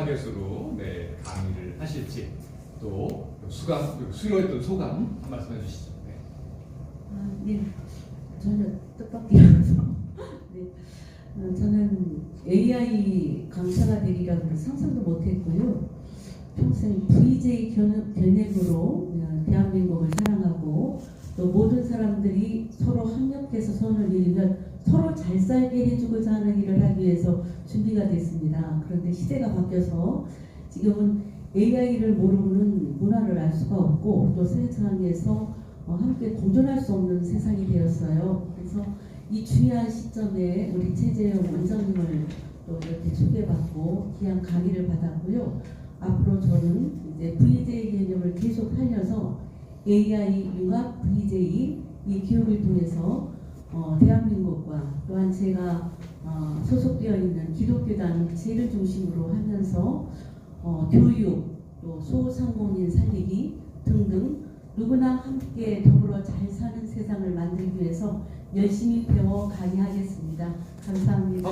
타겟으로 네, 강의를 하실지 또 수강 수료했던 소감 한 말씀 해주시죠. 네. 아, 네. 전혀 뜻밖이라서. 네. 어, 저는 AI 강사가 되리라고 상상도 못했고요. 평생 VJ 견- 견해으로 그냥 대한민국을 사랑하고 또 모든 사람들이 서로 협력해서 손을 이루면 서로 잘 살게 해주고자 하는 일을 하기 위해서 준비가 됐습니다. 그런데 시대가 바뀌어서 지금은 AI를 모르고는 문화를 알 수가 없고 또 세상에서 어, 함께 공존할 수 없는 세상이 되었어요. 그래서 이 중요한 시점에 우리 최재형 원장님을 또 이렇게 초대받고 귀한 강의를 받았고요. 앞으로 저는 이제 VJ 개념을 계속 살려서 AI 융합 VJ 이 교육을 통해서 어, 대한민국과 또한 제가 어, 소속되어 있는 기독교단 제를 중심으로 하면서 어, 교육 또 소상공인 살리기 등등 누구나 함께 더불어 잘 사는 세상을 만들기 위해서 열심히 배워 강의하겠습니다. 감사합니다.